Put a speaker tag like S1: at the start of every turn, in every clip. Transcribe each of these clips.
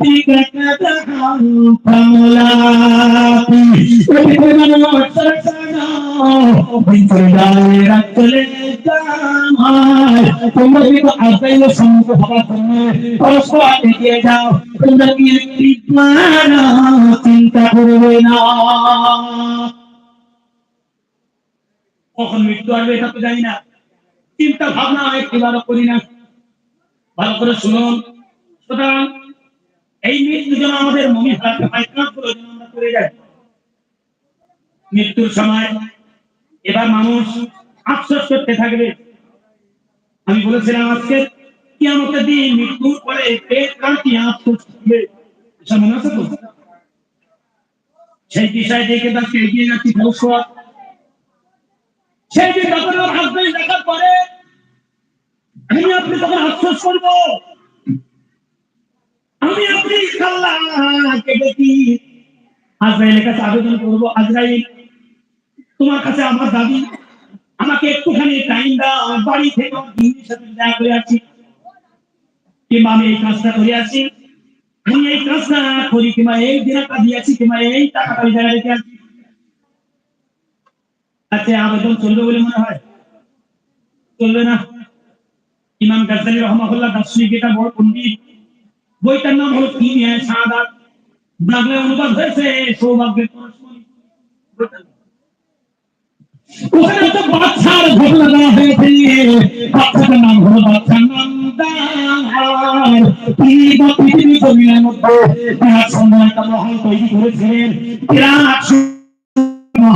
S1: كدحا فملاقيه তোমরা কিন্তু আজরাইলের সম্মুখে হওয়ার জন্য পরস্পর এগিয়ে যাও তোমরা কি একটি চিন্তা করবে না কখন মৃত্যু আসবে এটা তো জানি না চিন্তা ভাবনা একটু ভালো করি না ভালো করে শুনুন সুতরাং এই মৃত্যু যেন আমাদের আমরা করে যাই। মৃত্যুর সময় এবার মানুষ আফসোস করতে থাকবে। আমি বলেছিলাম আজকে কি আমাকে মৃত্যুর পরে আফসোস এসব মনে আছে তো? সেই বিষয় দিকে তাকে এগিয়ে যাচ্ছি সেই যখন আমার দেখার পরে আমি আপনি তখন আফসোস করব। আমি আপনি আল্লাহকে দেখি। আজরাইলের কাছে আবেদন করব। আজরাইল, তোমার কাছে আমার দাবি। আমাকে একটুখানি টাইম দাও। বাড়ি থেকে দিদির সাথে দেখা করে আছি কিংবা আমি এই কাজটা করে আছি আমি এই কাজটা করি কিংবা এই দিনটা দিয়েছি কিংবা এই টাকাটা ওই জায়গায় রেখে আছি আচ্ছা আবেদন চলবে বলে মনে হয়? চলবে না। ইমাম গাজ্জালি রহমাহুল্লাহ দার্শনিক, এটা বড় পণ্ডিত বইটার নাম হলো কি নিয়ে সাদাত বাংলা অনুবাদ হয়েছে সৌভাগ্যের ওখানে বাচ্চার ঘটনা দেওয়া হয়েছে। বাচ্চাটার নাম হলো বাচ্চার নাম পৃথিবী জমিনের মধ্যে মহল তৈরি করেছিলেন। বিরাট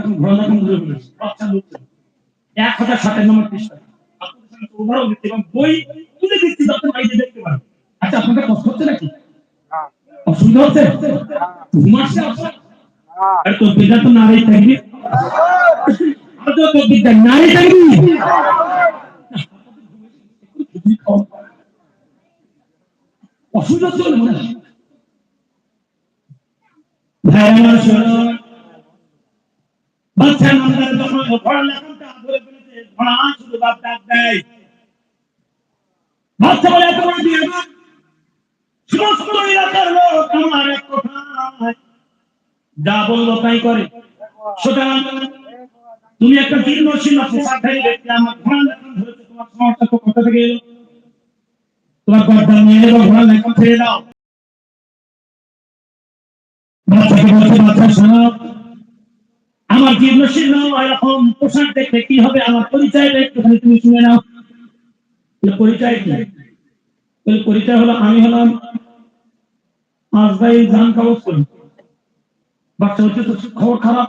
S1: এখন এখন ধরে ফেলেছে বাচ্চা লোক এক হাজার ষাটের নম্বর পৃষ্ঠা। তো উদাহরণ দিচ্ছি এবং বই তুলে দিচ্ছি যাতে বাইরে দেখতে পারেন। আচ্ছা আপনাদের কষ্ট হচ্ছে নাকি? অসুবিধা হচ্ছে? ঘুম আসছে আর তোর পিতা তো নারী থাকবি। আর তো তোর পিতা নারী থাকবি। অসুবিধা হচ্ছে বলে মনে হয়। ভাইরা বাচ্চা নামদার যখন ঘোড়া লাগামটা ধরে ফেলেছে। ঘোড়া শুধু বাপ ডাক দেয়। বাচ্চা বলে এত বড় দিয়ে সমস্ত এলাকার লোক আমার এক কথায় যা বলল তাই করে। সুতরাং তুমি একটা জীর্ণ শীর্ণ পোশাকধারী ব্যক্তি আমার ঘোড়া লাগাম ধরেছে, তোমার সমর্থ তো কোথা থেকে এলো? তোমার গর্দান নিয়ে এলো ঘোড়া লাগাম ছেড়ে দাও। বাচ্চাকে বলছে, বাচ্চা শোনো। আমার জীর্ণ শীর্ণ এরকম পোশাক দেখতে কি হবে? আমার পরিচয়টা একটুখানি তুমি শুনে নাও। পরিচয় কি? পরিচয় হলো আমি হলাম আজরাইল জান কাগজ করি বাচ্চা হচ্ছে তো খবর খারাপ।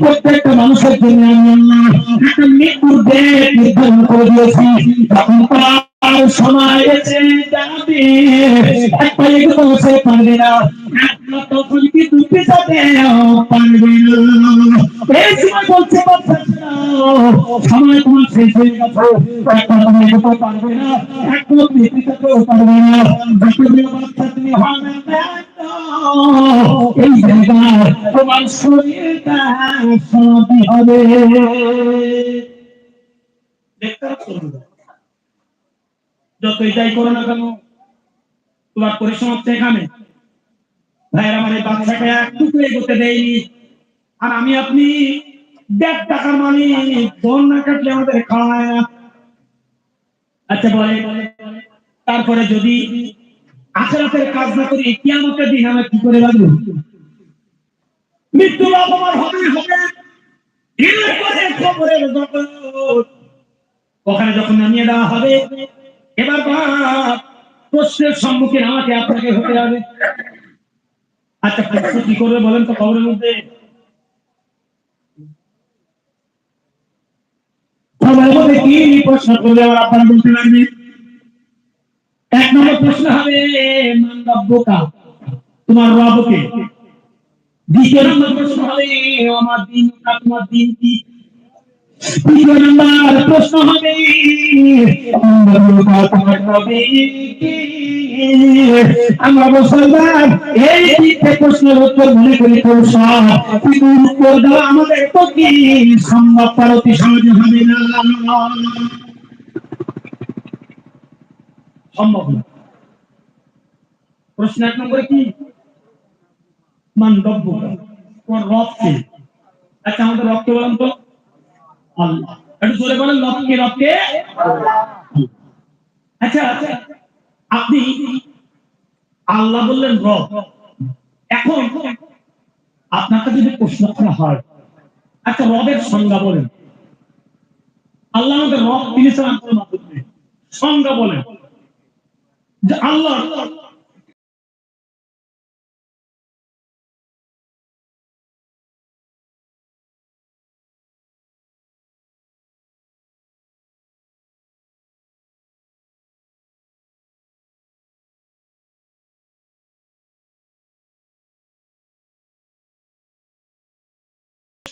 S1: প্রত্যেকটা মানুষের জন্য একটা মৃত্যুর ডেট নির্ধারণ করে দিয়েছি। তখন তারা সময় এসে যাবে এক পায়ে পারবে না। একমাত্র ফুলকি দুটি যাবে পারবে না। এই সময় বলছে সময় তোমার শেষ গেছে। একবার তুমি এগোতে পারবে পারবে না। এই জায়গায় তোমার হবে। যত এটাই করো না কেন, তোমার পরিসমাপ্তি এখানে। ভাইয়ের আমার এই বাচ্চাকে একটুকু এগোতে দেয়নি। আর আমি আপনি দেড় টাকার মালিক ফোন না কাটলে আমাদের খাওয়ায় না। আচ্ছা বলে তারপরে যদি আখেরাতের কাজ না করি, কিয়ামতের দিন আমরা কি করে বাঁচবো? মৃত্যু লাভ আমার হবে। ওখানে যখন নামিয়ে দেওয়া হবে, এবার বাপ, প্রশ্নের সম্মুখীন আমাকে আপনাকে হতে হবে। আচ্ছা প্রশ্ন কি করবে বলেন তো খবরের মধ্যে? কি প্রশ্ন এক নম্বর প্রশ্ন হবে মান তোমার রবকে। দ্বিতীয় প্রশ্ন হবে আমার দিন দিন কি? আমরা মুসলমান, এই তিনটে প্রশ্নের উত্তর মনে করি সহজ কিন্তু উত্তর দেওয়া আমাদের সম্ভব অতি সহজে হবে না। সম্ভব না। প্রশ্ন এক নম্বরে কি? মানদব্য তোমার রবকে আচ্ছা আমাদের বলেন তো? আল্লাহ। একটু জোরে বলেন আচ্ছা আপনি আল্লাহ বললেন রব। এখন আপনাকে যদি প্রশ্ন করা হয় আচ্ছা রবের সংজ্ঞা বলেন। আল্লাহ আমাদের রব তিনি সংজ্ঞা বলেন। আল্লাহ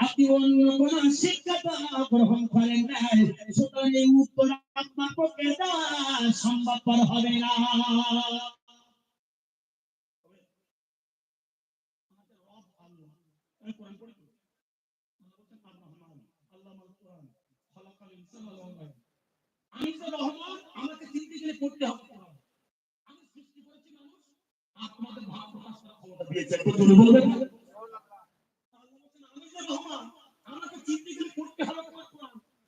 S1: আপনি অন্য কোন শিক্ষাটা গ্রহণ করেন নাই সুতরাং উত্তর আপনার পক্ষে সম্ভবপর হবে না। আমি তো রহমান, আমাকে চিনতে গেলে পড়তে হবে। আমি সৃষ্টি করেছি মানুষ, আর তোমাদের ভাব প্রকাশ করার ক্ষমতা দিয়েছে বলবেন আল্লাহ বলছেন, আমি যে রহমান আমাকে চিনতে গেলে পড়তে হবে তোমার কোরআন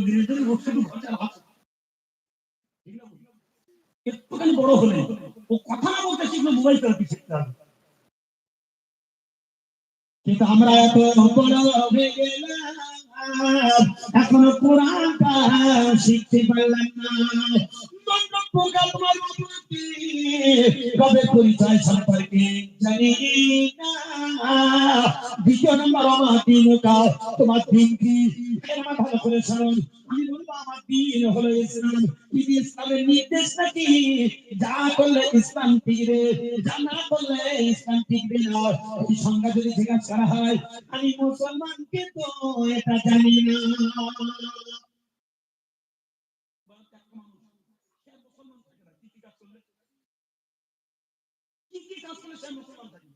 S1: ধীরে ওর শুধু? একটুখানি বড় হলে ও কথা না বলতে শিখলে মোবাইল চালাতে শিখতে হবে কিন্তু আমরা এত বড় হয়ে গেলাম এখনও কোরআনটা শিখতে পারলাম না কবে পরিচয় সম্পর্কে জানি দ্বিতীয় নম্বর, আমার দিন তোমার দিন কি? আমি বলব, আমার ইসলাম। কিন্তু ইসলামের ইসলাম টিকবে যা না যদি জিজ্ঞাসা হয় মুসলমান কিন্তু এটা জানি না কি করলে সে মুসলমান থাকে।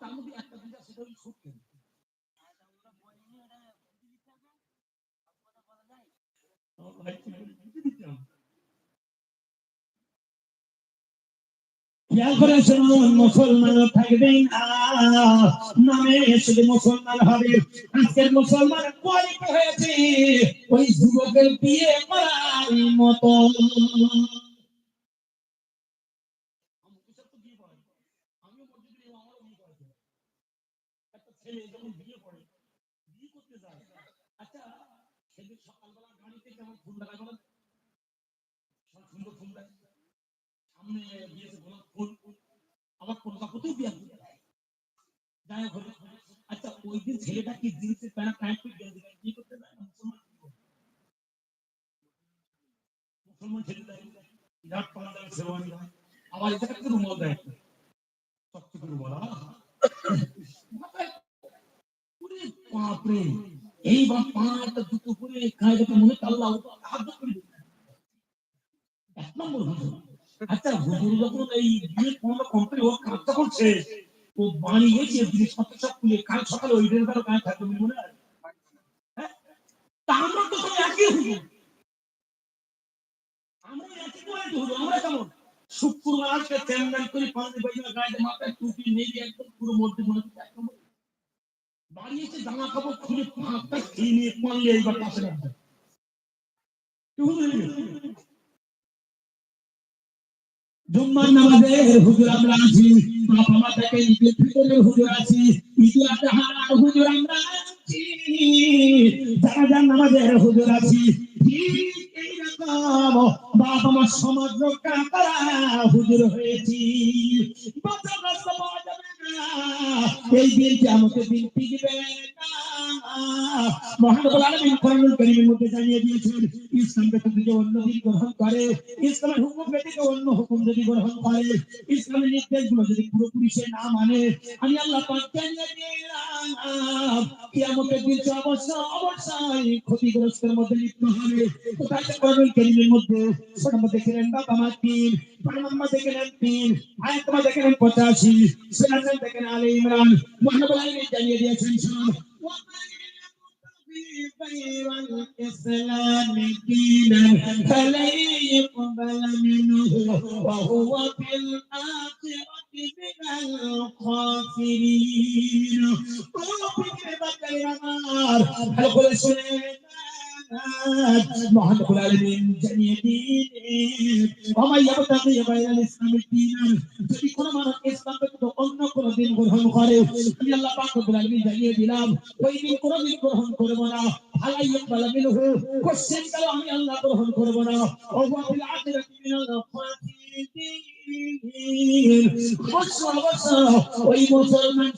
S1: তার মধ্যে একটা দুটা সেটা হলো সুখ কেন ভাই, কি বলি, বুঝে দিতাম। করে শুনুন মুসলমান থাকবেই না। নামে শুধু মুসলমান হবে। আজকের মুসলমান কোয়ালিটি হয়েছে। ওই যুবকের বিয়ে করার মতো। আমিও বলছি যে আমারও বিয়ে করেছে একটা ছেলে যখন বিয়ে করে বিয়ে করতে যায় আচ্ছা সেদিন সকালবেলা গাড়িতে কেমন ফুল দেখা গেল সব সুন্দর ফুল দেয় আচ্ছা ওই দিন ছেলেটা কি জিন্সের প্যান্ট প্যান্ট পরে গেঞ্জি গায়ে বিয়ে করতে যায় মুসলমান মুসলমান ছেলে দেয় বিরাট পালা দেয় শেরওয়ানি দেয় আবার এটা একটা রুমাল দেয়। চকচকে রুমাল। আহ! মাথায় ওরে পাঁচটা দুটো করে গায়ে মনে আল্লাহ হাত করে এক নম্বর হুজুর আচ্ছা হুজুর যখন এই বিয়ের কোনো কোম্পানি ও কাজটা করছে, ও বাড়ি গেছে জিনিসপত্র সব খুলে, কাল সকালে ওই দিন কারও গায়ে থাকবে মনে হয়? আমরা তো সব একই হুজুর আমরা কেমন? শুক্রবার আজকে গায়ে মাথায় টুপি নেই একদম পুরো মধ্যে বাড়ি জামা কাপড় খুলে, পাঁচটা খেয়ে নিয়ে রাখবে। জুম্মার নামাজে হুজুর আমরা আছি বাবা মা থেকে ঈদের ভিতরে হুজুর আছি ঈদে আজহার হুজুর আমরা আছি। যারা যার নামাজের হুজুর আছি, ঠিক এইরকম বাবা মা সমাজ রক্ষা করা হুজুর হয়েছি। বাচ্চা বাচ্চা এই দিন মধ্যে দিন পুরোপুরি সে না মানে আমি আল্লাহ অবশ্যই ক্ষতিগ্রস্তের মধ্যে লিপ্ত হবে। কারীমের মধ্যে ছোট মধ্যে দেখলেন বাবা তিন দেখলেন তিন, আয়াত দেখলেন পঁচাশি সুরাত taken Ali Imran. Muhammad Ali Jani Di Sanchan. Islamic Dina, Halei জানিয়ে দিলাম, ওই দিন কোনদিন গ্রহণ করব না। আমি গ্রহণ না? ওই মুসলমান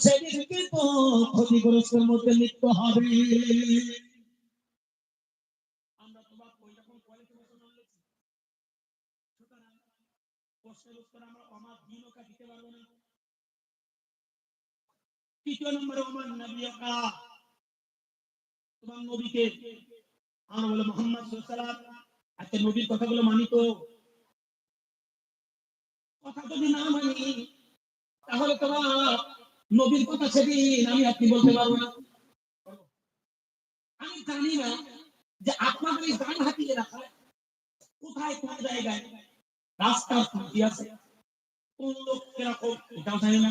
S1: ক্ষতিগ্রস্তের মধ্যে লিপ্ত হবে আমরা তোমার ওই রকম কোয়ালিটি মুসলমান লিখছি সুতরাং প্রশ্নের উত্তর আমরা অমার দিনকা দিতে পারব না তৃতীয় নম্বরে আমার নবিয়াকা তোমার নবীকে আমরা বলে মোহাম্মদ আজকে নবীর কথাগুলো মানি কথা যদি না মানি, তাহলে তোমার নবীর কথা সেদিন আমি আপনি বলতে পারব না। আমি জানি না যে আপনাদের এই ডান হাতিয়ে রাখা কোথায়, কোন জায়গায় রাস্তার আছে। কোন লোক কীরকম জানি না।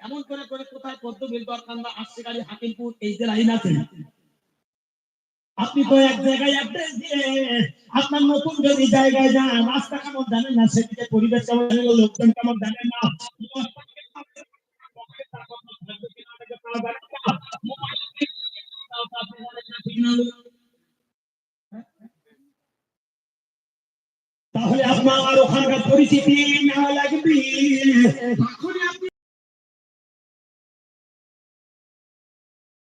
S1: এমন করে করে কোথায় পদ্ম বেলদর কান্দা আসছে গাড়ি হাকিমপুর, এই যে লাইন আছে। আপনি তো এক জায়গায় অ্যাড্রেস দিয়ে আপনার নতুন যদি জায়গায় যান রাস্তা কেমন জানেন না? সেদিকে পরিবেশ কেমন জানেন? লোকজন কেমন জানেন না? তাহলে আপনার ওখানকার পরিচিতি